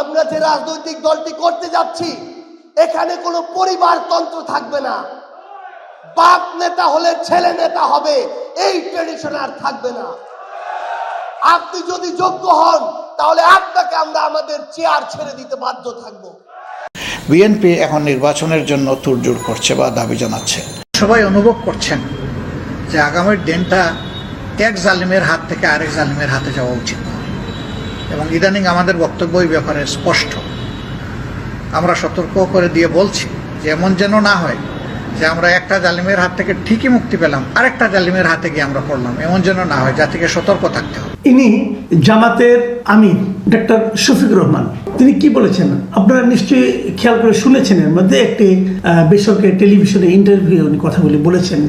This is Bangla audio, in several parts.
আমরা যে রাজনৈতিক দলটি করতে যাচ্ছি এখানে কোনো পরিবারতন্ত্র থাকবে না। বাপ নেতা হলে ছেলে নেতা হবে এই ট্রেডিশন আর থাকবে না। আপনি যদি যোগ্য হন তাহলে আপনাকে আমরা আমাদের চেয়ার ছেড়ে দিতে বাধ্য থাকব। বিএনপি এখন নির্বাচনের জন্য তুড়জোড় করছে বা দাবি জানাচ্ছে। সবাই অনুভব করছেন যে আগামীর দিনটা এক জালিমের হাত থেকে আরেক জালিমের হাতে যাওয়া উচিত। এবং ইদানিং আমাদের বক্তব্য ব্যাপারে স্পষ্ট। আমরা সতর্ক করে দিয়ে বলছি যে এমন যেন না হয় যে আমরা একটা জালিমের হাত থেকে ঠিকই মুক্তি পেলাম, আরেকটা জালিমের হাতে গিয়ে আমরা পড়লাম। এমন যেন না হয় যা থেকে সতর্ক থাকতে হবে। ইনি জামাতের আমি ডক্টর শফিক রহমান। তিনি কি বলেছেন? আপনারা নিশ্চয়ই খেয়াল করে শুনেছেন এর মধ্যে একটি বেসরকারি টেলিভিশনে ইন্টারভিউ উনি কথাগুলি বলেছেন,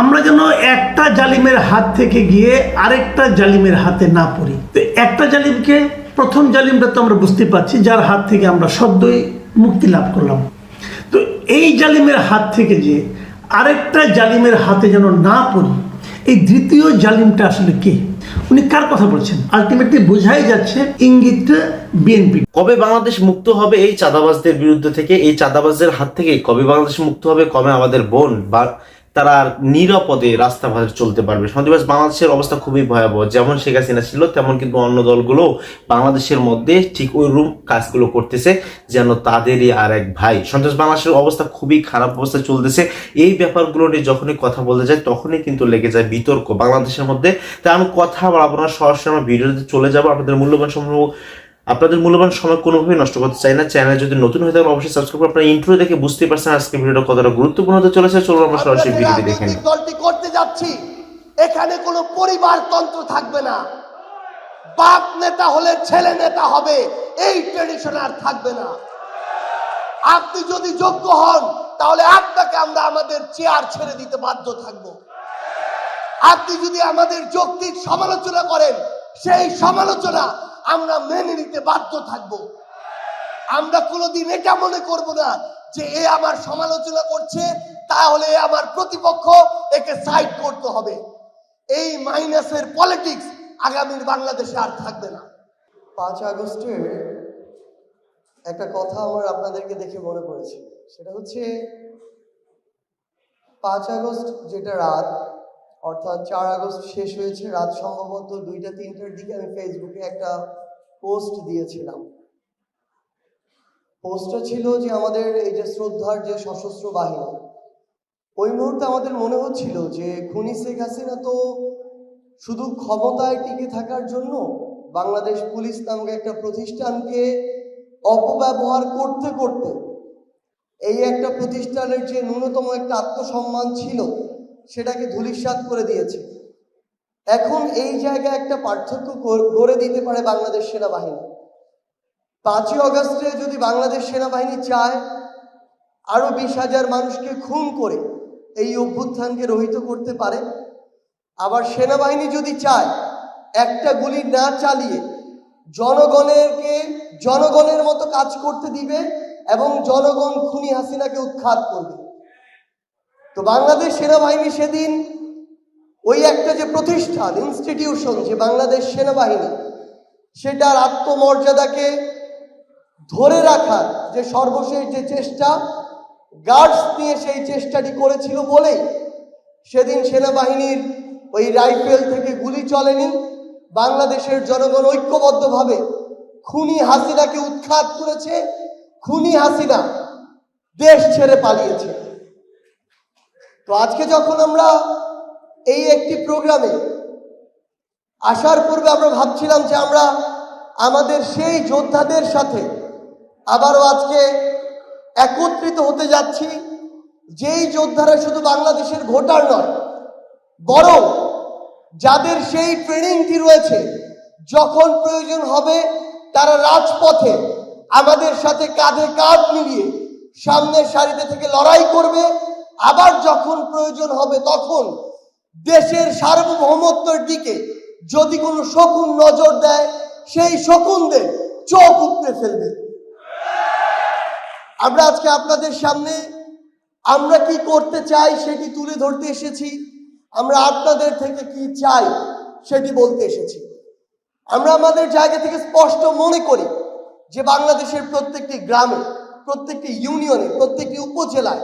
আমরা যেন একটা জালিমের হাত থেকে গিয়ে আরেকটা জালিমের হাতে না পড়ি। তো একটা জালিমকে, প্রথম জালিমটা তো আমরা বুঝতে পারছি, যার হাত থেকে আমরা সদ্যই মুক্তি লাভ করলাম। তো এই জালিমের হাত থেকে যে আরেকটা জালিমের হাতে যেন না পড়ি এই দ্বিতীয় জালিমটা আসলে কে? উনি কার কথা বলছেন? আলটিমেটলি বোঝাই যাচ্ছে ইঙ্গিতটা বিএনপি। কবে বাংলাদেশ মুক্ত হবে এই চাঁদাবাজদের বিরুদ্ধে থেকে, এই চাঁদাবাজদের হাত থেকে কবে বাংলাদেশ মুক্ত হবে, কবে আমাদের বোন বা তারা আর নিরাপদে রাস্তা ভাবে চলতে পারবে। সন্দেবাস বাংলাদেশের অবস্থা খুবই ভয়াবহ। যেমন শেখ হাসিনা ছিল, তেমন কিন্তু অন্য দলগুলো বাংলাদেশের মধ্যে ঠিক ওই রূপ কাজগুলো করতেছে, যেন তাদেরই আর এক ভাই। সন্ত্রাস বাংলাদেশের অবস্থা খুবই খারাপ অবস্থা চলতেছে। এই ব্যাপারগুলো নিয়ে যখনই কথা বলতে যায় তখনই কিন্তু লেগে যায় বিতর্ক বাংলাদেশের মধ্যে। তাই আমি কথা বাড়াবো না, সরাসরি আমার ভিডিওতে চলে যাব। আপনাদের মূল্যবান সময় আপনাদের মূল্যবান সময় কোনোভাবেই নষ্ট করতে চাই না। চ্যানেল যদি নতুন হয়ে থাকে অবশ্যই সাবস্ক্রাইব করে আপনার ইন্ট্রো দেখে বুঝতেই পারছেন আজকে ভিডিওটা কতটা গুরুত্বপূর্ণ হতে চলেছে। চলো আমরা সরাসরি ভিডিওটি দেখে নিই। দলটি করতে যাচ্ছি এখানে কোনো পরিবারতন্ত্র থাকবে না। বাপ নেতা হলে ছেলে নেতা হবে এই ট্রেডিশন আর থাকবে না। আপনি যদি যোগ্য হন তাহলে আপনাকে আমরা আমাদের চেয়ার ছেড়ে দিতে বাধ্য থাকব। আপনি যদি আমাদের যৌক্তিক সমালোচনা করেন সেই সমালোচনা আমরা মেনে নিতে বাধ্য থাকব। আমরা কোনোদিন এটা মনে করব না যে এ আমার সমালোচনা করছে, তাহলে আমার প্রতিপক্ষ, একে সাইড করতে হবে। এই মাইনাসের পলিটিক্স আগামীর বাংলাদেশে আর থাকবে না। পাঁচ আগস্টের একটা কথা আমার আপনাদেরকে দেখে মনে পড়েছে। সেটা হচ্ছে পাঁচ আগস্ট যেটা রাত অর্থাৎ চার আগস্ট শেষ হয়েছে, রাত সম্ভবত দুইটা, তিনটার দিকে আমি ফেসবুকে একটা পোস্ট দিয়েছিলাম। পোস্টটা ছিল যে আমাদের এই যে শ্রদ্ধার যে সশস্ত্র বাহিনী, ওই মুহূর্তে আমাদের মনে হচ্ছিল যে খুনি শেখ হাসিনা তো শুধু ক্ষমতায় টিকে থাকার জন্য বাংলাদেশ পুলিশ নামক একটা প্রতিষ্ঠানকে অপব্যবহার করতে করতে এই একটা প্রতিষ্ঠানের যে ন্যূনতম একটা আত্মসম্মান ছিল সেটাকে ধূলিসাৎ করে দিয়েছে। এখন এই জায়গায় একটা পার্থক্য গড়ে দিতে পারে বাংলাদেশ সেনাবাহিনী। পাঁচই অগস্টে যদি বাংলাদেশ সেনাবাহিনী চায়, আরও বিশ হাজার মানুষকে খুন করে এই অভ্যুত্থানকে রহিত করতে পারে। আবার সেনাবাহিনী যদি চায়, একটা গুলি না চালিয়ে জনগণেরকে, জনগণের মতো কাজ করতে দিবে এবং জনগণ খুনি হাসিনাকে উৎখাত করবে। তো বাংলাদেশ সেনাবাহিনী সেদিন ওই একটা যে প্রতিষ্ঠান ইনস্টিটিউশন যে বাংলাদেশ সেনাবাহিনী, সেটার আত্মমর্যাদাকে ধরে রাখার যে সর্বশেষ যে চেষ্টা গার্ডস নিয়ে সেই চেষ্টাটি করেছিল বলেই সেদিন সেনাবাহিনীর ওই রাইফেল থেকে গুলি চলেনি। বাংলাদেশের জনগণ ঐক্যবদ্ধভাবে খুনি হাসিনাকে উৎখাত করেছে, খুনি হাসিনা দেশ ছেড়ে পালিয়েছে। তো আজকে যখন আমরা এই একটি প্রোগ্রামে আসার পূর্বে আমরা ভাবছিলাম যে আমরা আমাদের সেই যোদ্ধাদের সাথে আবারও আজকে একত্রিত হতে যাচ্ছি, যেই যোদ্ধারা শুধু বাংলাদেশের ভোটার নয়, বরং যাদের সেই ট্রেনিংটি রয়েছে, যখন প্রয়োজন হবে তারা রাজপথে আমাদের সাথে কাঁধে কাঁধ মিলিয়ে সামনের সারিতে থেকে লড়াই করবে। আবার যখন প্রয়োজন হবে তখন দেশের সার্বভৌমত্বের দিকে যদি কোনো শকুন নজর দেয়, সেই শকুনদের চোখ উপড়ে ফেলবে। আমরা আজকে আপনাদের সামনে আমরা কি করতে চাই সেটি তুলে ধরতে এসেছি। আমরা আপনাদের থেকে কি চাই সেটি বলতে এসেছি। আমরা আমাদের জায়গা থেকে স্পষ্ট মনে করি যে বাংলাদেশের প্রত্যেকটি গ্রামে, প্রত্যেকটি ইউনিয়নে, প্রত্যেকটি উপজেলায়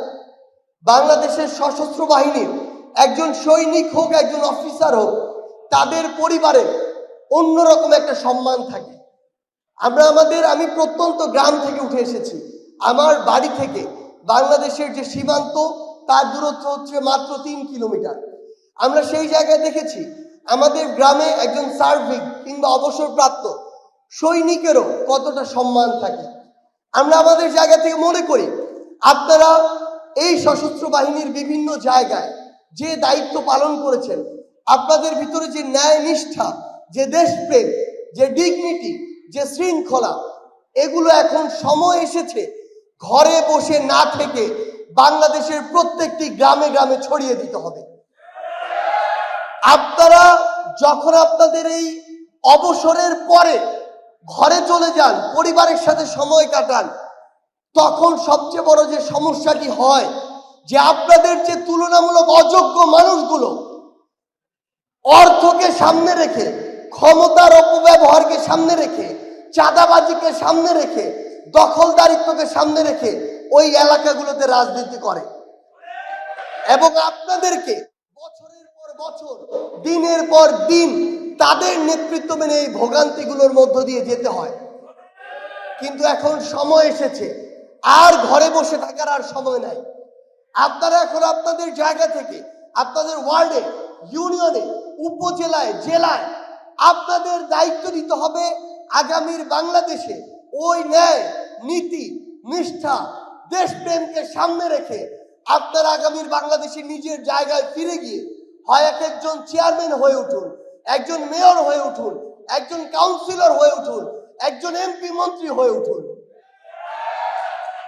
বাংলাদেশের সশস্ত্র বাহিনীর একজন সৈনিক হোক, একজন অফিসার হোক, তাদের পরিবারে অন্যরকম একটা সম্মান থাকে। আমরা আমাদের, আমি প্রত্যন্ত গ্রাম থেকে উঠে এসেছি। আমার বাড়ি থেকে বাংলাদেশের যে সীমান্ত, তার দূরত্ব হচ্ছে মাত্র তিন কিলোমিটার। আমরা সেই জায়গায় দেখেছি, আমাদের গ্রামে একজন সার্ভিক কিংবা অবসরপ্রাপ্ত সৈনিকেরও কতটা সম্মান থাকে। আমরা আমাদের জায়গা থেকে মনে করি, আপনারা এই সশস্ত্র বাহিনীর বিভিন্ন জায়গায় যে দায়িত্ব পালন করেছেন, আপনাদের ভিতরে যে ন্যায় নিষ্ঠা, যে দেশপ্রেম, যে ডিগনিটি যে শৃঙ্খলা, এগুলো এখন সময় এসেছে ঘরে বসে না থেকে বাংলাদেশের প্রত্যেকটি গ্রামে গ্রামে ছড়িয়ে দিতে হবে। আপনারা যখন আপনাদের এই অবসরের পরে ঘরে চলে যান, পরিবারের সাথে সময় কাটান তখন সবচেয়ে বড় যে সমস্যাটি হয়, যে আপনাদের যে তুলনামূলক অযোগ্য মানুষগুলো অর্থকে সামনে রেখে, ক্ষমতার অপব্যবহারকে সামনে রেখে, চাঁদাবাজিকে সামনে রেখে, দখলদারিত্বকে সামনে রেখে ওই এলাকাগুলোতে রাজনীতি করে। এবং আপনাদেরকে বছরের পর বছর, দিনের পর দিন তাদের নেতৃত্ব মেনে এই ভোগান্তিগুলোর মধ্য দিয়ে যেতে হয়। কিন্তু এখন সময় এসেছে আর ঘরে বসে থাকার আর সময় নাই। আপনারা এখন আপনাদের জায়গা থেকে, আপনাদের ওয়ার্ডে, ইউনিয়নে, উপজেলায়, জেলায় আপনাদের দায়িত্ব দিতে হবে আগামীর বাংলাদেশে। ওই ন্যায়, নীতি, নিষ্ঠা, দেশপ্রেমকে সামনে রেখে আপনারা আগামীর বাংলাদেশে নিজের জায়গায় ফিরে গিয়ে হয় এক একজন চেয়ারম্যান হয়ে উঠুন, একজন মেয়র হয়ে উঠুন, একজন কাউন্সিলর হয়ে উঠুন, একজন এমপি মন্ত্রী হয়ে উঠুন।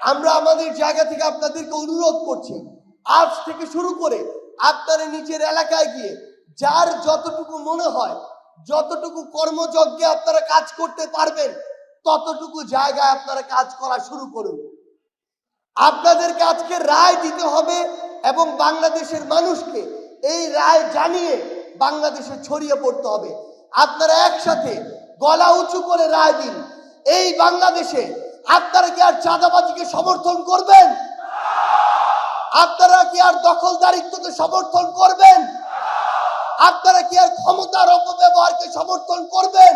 আমরা আমাদের জায়গা থেকে আপনাদেরকে অনুরোধ করছি, আজ থেকে শুরু করে আপনারা নিজের এলাকায় গিয়ে যার যতটুকু মনে হয়, যতটুকু কর্মযজ্ঞে আপনারা কাজ করতে পারবেন, ততটুকু জায়গায় আপনারা কাজ করা শুরু করুন। আপনাদেরকে আজকে রায় দিতে হবে এবং বাংলাদেশের মানুষকে এই রায় জানিয়ে বাংলাদেশে ছড়িয়ে পড়তে হবে। আপনারা একসাথে গলা উঁচু করে রায় দিন। এই বাংলাদেশে আপনারা কি আর চাঁদাবাজিকে সমর্থন করবেন? আপনারা কি আর দখলদারিত্বকে সমর্থন করবেন? আপনারা কি আর ক্ষমতার অপব্যবহারকে সমর্থন করবেন?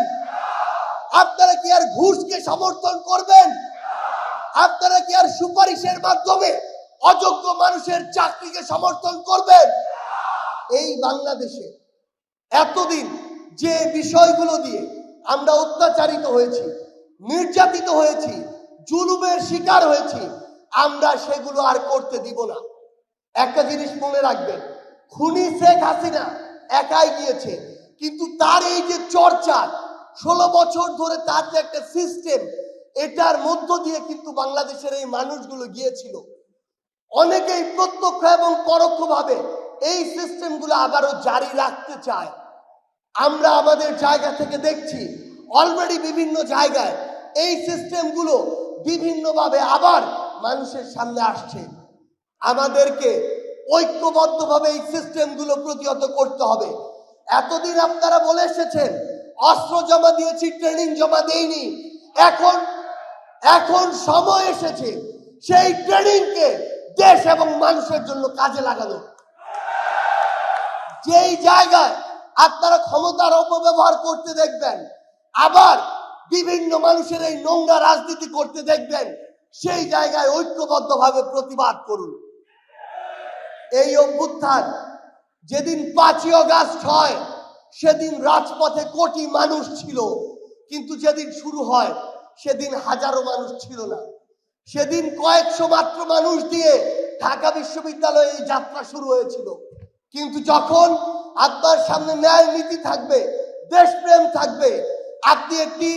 আপনারা কি আর ঘুষকে সমর্থন করবেন? আপনারা কি আর সুপারিশের মাধ্যমে অযোগ্য মানুষের চাকরিকে সমর্থন করবেন? এই বাংলাদেশে এতদিন যে বিষয়গুলো দিয়ে আমরা অত্যাচারিত হয়েছি, নির্যাতিত হয়েছি জুলুমের শিকার হয়েছি। আমরা সেগুলো আর করতে দিব না। একটা জিনিস মনে রাখবেন, খুনি শেখ হাসিনা একাই গিয়েছে, কিন্তু তার এই যে চর্চা, ষোলো বছর ধরে তার যে একটা সিস্টেম এটার মধ্য দিয়ে কিন্তু বাংলাদেশের এই মানুষগুলো গিয়েছিল। অনেকেই প্রত্যক্ষ এবং পরোক্ষভাবে এই সিস্টেমগুলো আবারও জারি রাখতে চায়। আমরা আমাদের জায়গা থেকে দেখছি অলরেডি বিভিন্ন জায়গায় এই সিস্টেমগুলো বিভিন্নভাবে আবার মানুষের সামনে আসছে। আমাদেরকে ঐক্যবদ্ধভাবে এই সিস্টেমগুলো প্রতিহত করতে হবে। এতদিন আপনারা বলে এসেছেন, অস্ত্র জমা দিয়েছি, ট্রেনিং জমা দেইনি। এখন এখন সময় এসেছে সেই ট্রেনিংকে দেশ এবং মানুষের জন্য কাজে লাগানো। যেই জায়গায় আপনারা ক্ষমতার অপব্যবহার করতে দেখবেন, আবার বিভিন্ন মানুষের এই নোংরা রাজনীতি করতে দেখবেন, সেই জায়গায় ঐক্যবদ্ধভাবে প্রতিবাদ করুন। এই অভ্যুত্থান যেদিন পাঁচই অগাস্ট হয়, সেদিন রাজপথে কোটি মানুষ ছিল, কিন্তু যেদিন শুরু হয়, সেদিন হাজারো মানুষ ছিল না। সেদিন কয়েকশো মাত্র মানুষ দিয়ে ঢাকা বিশ্ববিদ্যালয়ে এই যাত্রা শুরু হয়েছিল। কিন্তু যখন আপনার সামনে ন্যায় নীতি থাকবে, দেশপ্রেম থাকবে, আপনি একটি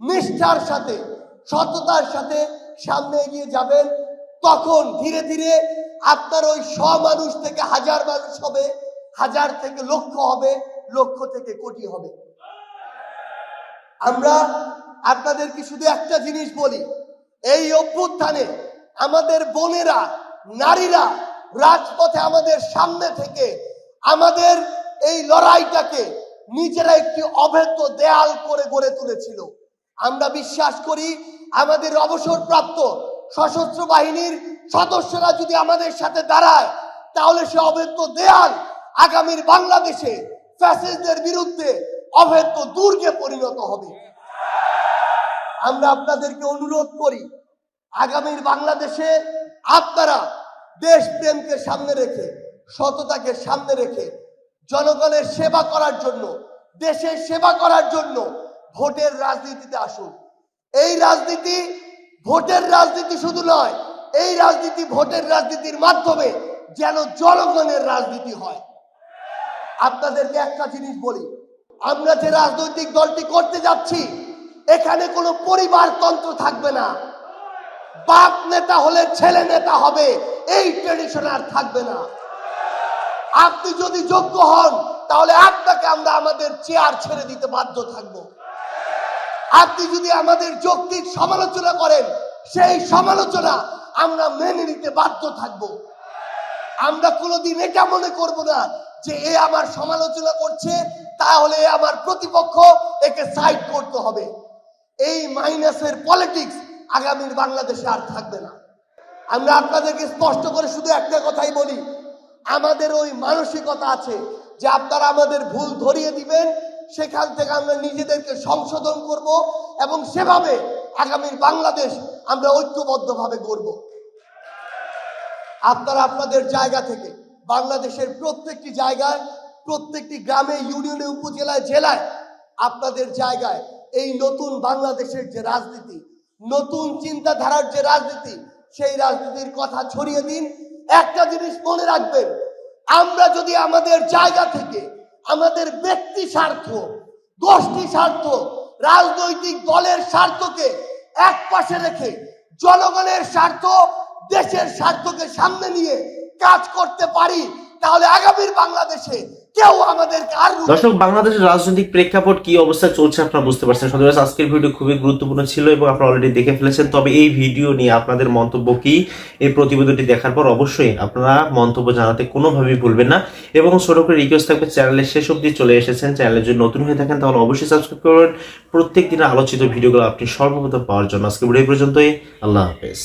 নিষ্ঠার সাথে, সততার সাথে সামনে এগিয়ে যাবেন। তখন ধীরে ধীরে আপনার ওই শ মানুষ থেকে হাজার মানুষ হবে, হাজার থেকে লক্ষ হবে, লক্ষ থেকে কোটি হবে। আমরা আপনাদেরকে শুধু একটা জিনিস বলি, এই অভ্যুত্থানে আমাদের বোনেরা, নারীরা রাজপথে আমাদের সামনে থেকে আমাদের এই লড়াইটাকে নিজেরা একটি অভেদ্য দেয়াল করে গড়ে তুলেছিল। আমরা বিশ্বাস করি আমাদের অবসরপ্রাপ্ত সশস্ত্র বাহিনীর সদস্যরা যদি আমাদের সাথে দাঁড়ায়, তাহলে সে অভেদ্য দেয়াল আগামীর বাংলাদেশে ফ্যাসিস্টদের বিরুদ্ধে অভেদ্য দুর্গে পরিণত হবে। আমরা আপনাদেরকে অনুরোধ করি, আগামীর বাংলাদেশে আপনারা দেশপ্রেমকে সামনে রেখে, সততাকে সামনে রেখে জনগণের সেবা করার জন্য, দেশের সেবা করার জন্য ভোটের রাজনীতিতে আসুন। এই রাজনীতি ভোটের রাজনীতি শুধু নয়, এই রাজনীতি ভোটের রাজনীতির মাধ্যমে যেন জনগণের রাজনীতি হয়। আপনাদেরকে একটা জিনিস বলি, আমরা যে রাজনৈতিক দলটি করতে যাচ্ছি, এখানে কোনো পরিবারতন্ত্র থাকবে না। বাপ নেতা হলে ছেলে নেতা হবে, এই ট্রেডিশন আর থাকবে না। আপনি যদি যোগ্য হন, তাহলে আপনাকে আমরা আমাদের চেয়ার ছেড়ে দিতে বাধ্য থাকব। আপনি যদি আমাদের যৌক্তিক সমালোচনা করেন, সেই সমালোচনা আমরা মেনে নিতে বাধ্য থাকব। আমরা কোনোদিন এটা মনে করব না যে এ আমার সমালোচনা করছে, তাহলে আমার প্রতিপক্ষ, একে সাইড করতে হবে। এই মাইনাসের পলিটিক্স আগামীর বাংলাদেশে আর থাকবে না। আমরা আপনাদেরকে স্পষ্ট করে শুধু একটা কথাই বলি, আমাদের ওই মানসিকতা আছে যে আপনারা আমাদের ভুল ধরিয়ে দিবেন সেখান থেকে আমরা নিজেদেরকে সংশোধন করব এবং সেভাবে আগামীর বাংলাদেশ আমরা ঐক্যবদ্ধভাবে গড়ব। আপনারা আপনাদের জায়গা থেকে, বাংলাদেশের প্রত্যেকটি জায়গায়, প্রত্যেকটি গ্রামে, ইউনিয়নে, উপজেলায়, জেলায় আপনাদের জায়গায় এই নতুন বাংলাদেশের যে রাজনীতি, নতুন চিন্তাধারার যে রাজনীতি, সেই রাজনীতির কথা ছড়িয়ে দিন। একটা জিনিস মনে রাখবেন, আমরা যদি আমাদের জায়গা থেকে আমাদের ব্যক্তি স্বার্থ, গোষ্ঠী স্বার্থ, রাজনৈতিক দলের স্বার্থকে এক পাশে রেখে জনগণের স্বার্থ দেশের স্বার্থকে সামনে নিয়ে কাজ করতে পারি তাহলে আগামীর বাংলাদেশে দর্শক, বাংলাদেশের রাজনৈতিক প্রেক্ষাপট কি অবস্থায় চলছে আপনারা বুঝতে পারছেন। সন্দেহ আজকের ভিডিও খুবই গুরুত্বপূর্ণ ছিল এবং আপনারা অলরেডি দেখে ফেলেছেন। তবে এই ভিডিও নিয়ে আপনাদের মন্তব্য কি? এই প্রতিবেদনটি দেখার পর অবশ্যই আপনারা মন্তব্য জানাতে কোনোভাবেই ভুলবেন না। এবং ছোট করে রিকোয়েস্ট থাকবে চ্যানেলের শেষ অবধি চলে এসেছেন। চ্যানেলে যদি নতুন হয়ে থাকেন, তাহলে অবশ্যই সাবস্ক্রাইব করবেন। প্রত্যেক দিনের আলোচিত ভিডিওগুলো আপনি সর্বপ্রথম পাওয়ার জন্য। আজকে ভিডিও পর্যন্তই। আল্লাহ হাফেজ।